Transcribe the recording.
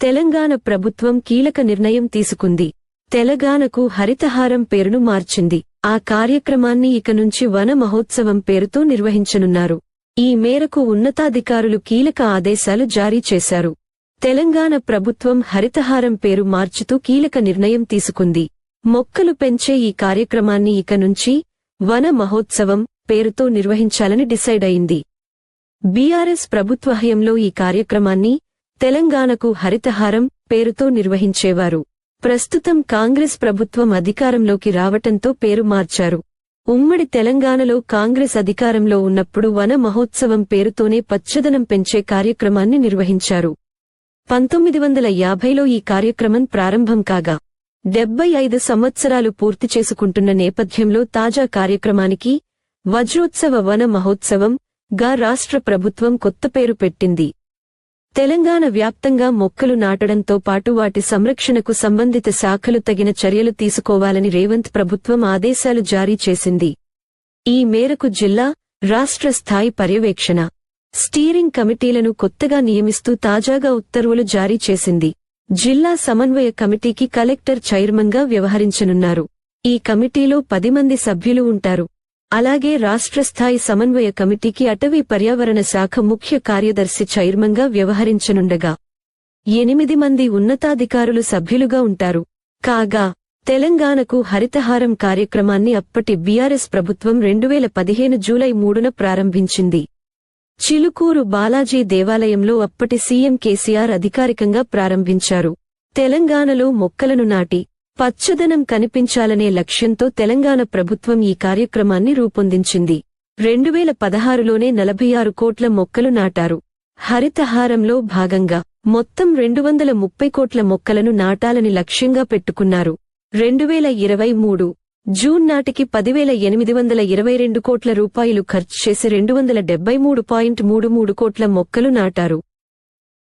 తెలంగాణ ప్రభుత్వం కీలక నిర్ణయం తీసుకుంది. తెలంగాణకు హరితహారం పేరును మార్చింది. ఆ కార్యక్రమాన్ని ఇక నుంచి వన మహోత్సవం పేరుతో నిర్వహించనున్నారు. ఈ మేరకు ఉన్నతాధికారులు కీలక ఆదేశాలు జారీ చేశారు. తెలంగాణ ప్రభుత్వం హరితహారం పేరు మార్చుతూ కీలక నిర్ణయం తీసుకుంది. మొక్కలు పెంచే ఈ కార్యక్రమాన్ని ఇక నుంచి వన మహోత్సవం పేరుతో నిర్వహించాలని డిసైడ్ అయింది. బీఆర్ఎస్ ప్రభుత్వ హయంలో ఈ కార్యక్రమాన్ని తెలంగాణకు హరితహారం పేరుతో నిర్వహించేవారు. ప్రస్తుతం కాంగ్రెస్ ప్రభుత్వం అధికారంలోకి రావటంతో పేరు మార్చారు. ఉమ్మడి తెలంగాణలో కాంగ్రెస్ అధికారంలో ఉన్నప్పుడు వన మహోత్సవం పేరుతోనే పచ్చదనం పెంచే కార్యక్రమాన్ని నిర్వహించారు. పంతొమ్మిది వందల యాభైలో ఈ కార్యక్రమం ప్రారంభం కాగా డెబ్బై ఐదు సంవత్సరాలు పూర్తి చేసుకుంటున్న నేపథ్యంలో తాజా కార్యక్రమానికి వజ్రోత్సవ వన మహోత్సవం గా రాష్ట్ర ప్రభుత్వం కొత్త పేరు పెట్టింది. తెలంగాణ వ్యాప్తంగా మొక్కలు నాటడంతో పాటు వాటి సంరక్షణకు సంబంధిత శాఖలు తగిన చర్యలు తీసుకోవాలని రేవంత్ ప్రభుత్వం ఆదేశాలు జారీ చేసింది. ఈ మేరకు జిల్లా రాష్ట్ర స్థాయి పర్యవేక్షణ స్టీరింగ్ కమిటీలను కొత్తగా నియమిస్తూ తాజాగా ఉత్తర్వులు జారీ చేసింది. జిల్లా సమన్వయ కమిటీకి కలెక్టర్ చైర్మన్గా వ్యవహరించనున్నారు. ఈ కమిటీలో పది మంది సభ్యులు ఉంటారు. అలాగే రాష్ట్ర స్థాయి సమన్వయ కమిటీకి అటవీ పర్యావరణ శాఖ ముఖ్య కార్యదర్శి చైర్మన్గా వ్యవహరించనుండగా. ఎనిమిది మంది ఉన్నతాధికారులు సభ్యులుగా ఉంటారు. కాగా తెలంగాణకు హరితహారం కార్యక్రమాన్ని అప్పటి బీఆర్ఎస్ ప్రభుత్వం రెండువేల పదిహేను జూలై మూడున ప్రారంభించింది. చిలుకూరు బాలాజీ దేవాలయంలో అప్పటి సీఎం కేసీఆర్ అధికారికంగా ప్రారంభించారు. తెలంగాణలో మొక్కలను నాటి పచ్చదనం కనిపించాలనే లక్ష్యంతో తెలంగాణ ప్రభుత్వం ఈ కార్యక్రమాన్ని రూపొందించింది. రెండువేల పదహారులోనే నలభై ఆరు కోట్ల మొక్కలు నాటారు. హరితహారంలో భాగంగా మొత్తం రెండు వందల ముప్పై కోట్ల మొక్కలను నాటాలని లక్ష్యంగా పెట్టుకున్నారు. రెండువేల ఇరవై మూడు జూన్ నాటికి పదివేల ఎనిమిది వందల ఇరవై రెండు కోట్ల రూపాయలు ఖర్చు చేసి రెండు వందల డెబ్బై మూడు పాయింట్ మూడు మూడు కోట్ల మొక్కలు నాటారు.